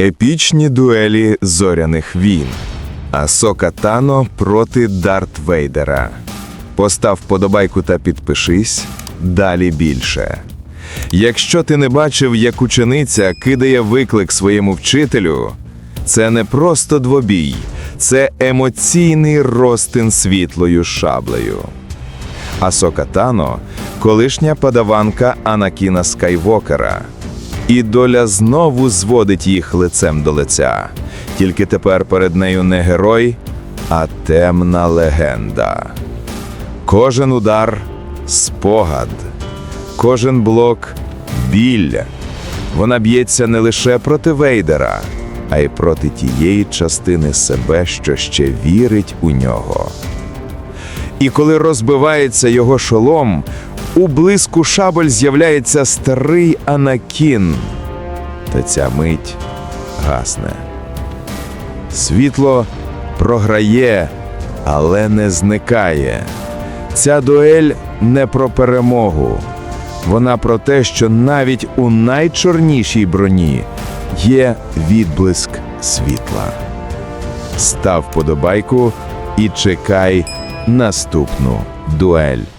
Епічні дуелі зоряних війн. Асока Тано проти Дарт Вейдера. Постав подобайку та підпишись. Далі більше. Якщо ти не бачив, як учениця кидає виклик своєму вчителю, це не просто двобій, це емоційний розтин світлою шаблею. Асока Тано – колишня падаванка Анакіна Скайвокера. І доля знову зводить їх лицем до лиця. Тільки тепер перед нею не герой, а темна легенда. Кожен удар спогад, кожен блок біль. Вона б'ється не лише проти Вейдера, а й проти тієї частини себе, що ще вірить у нього. І коли розбивається його шолом, у блиску шабель з'являється старий Анакін. Та ця мить гасне. Світло програє, але не зникає. Ця дуель не про перемогу. Вона про те, що навіть у найчорнішій броні є відблиск світла. Став подобайку і чекай наступну дуель.